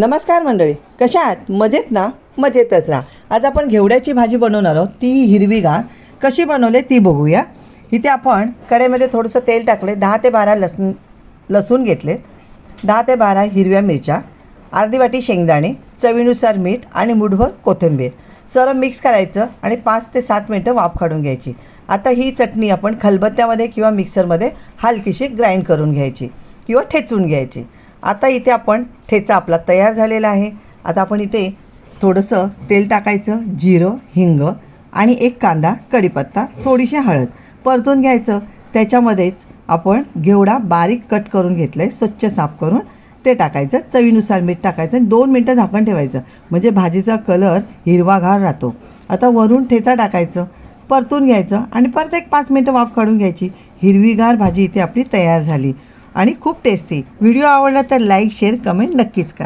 नमस्कार मंडळी कशा आहात? मजेत ना? मजेतच राहा. आज आपण घेवड्याची भाजी बनवणार आहोत. ती हिरवीगार. कशी बनवले ती बघूया. इथे आपण कढईमध्ये थोडंसं तेल टाकले दहा ते बारा लसूण लसूण घेतलेत. दहा ते बारा हिरव्या मिरच्या अर्धी वाटी शेंगदाणे चवीनुसार मीठ आणि मुठभर कोथिंबीर. सर्व मिक्स करायचं आणि पाच ते सात मिनटं वाफ काढून घ्यायची. आता ही चटणी आपण खलबत्त्यामध्ये किंवा मिक्सरमध्ये हलकीशी ग्राइंड करून घ्यायची किंवा ठेचून घ्यायची. आता इथे आपण ठेचा आपला तयार झालेला आहे. आता आपण इथे थोडंसं तेल टाकायचं जिरं हिंग आणि एक कांदा कढीपत्ता थोडीशी हळद परतून घ्यायचं. त्याच्यामध्येच आपण घेवडा बारीक कट करून घेतलं आहे स्वच्छ साफ करून. ते टाकायचं चवीनुसार मीठ टाकायचं आणि दोन मिनटं झाकण ठेवायचं. म्हणजे भाजीचा कलर हिरवागार राहतो. आता वरून ठेचा टाकायचं परतून घ्यायचं आणि परत एक पाच मिनटं वाफ काढून घ्यायची. हिरवीगार भाजी इथे आपली तयार झाली. आणि खूप टेस्टी व्हिडिओ आवडला तर लाईक शेअर कमेंट नक्कीच करा.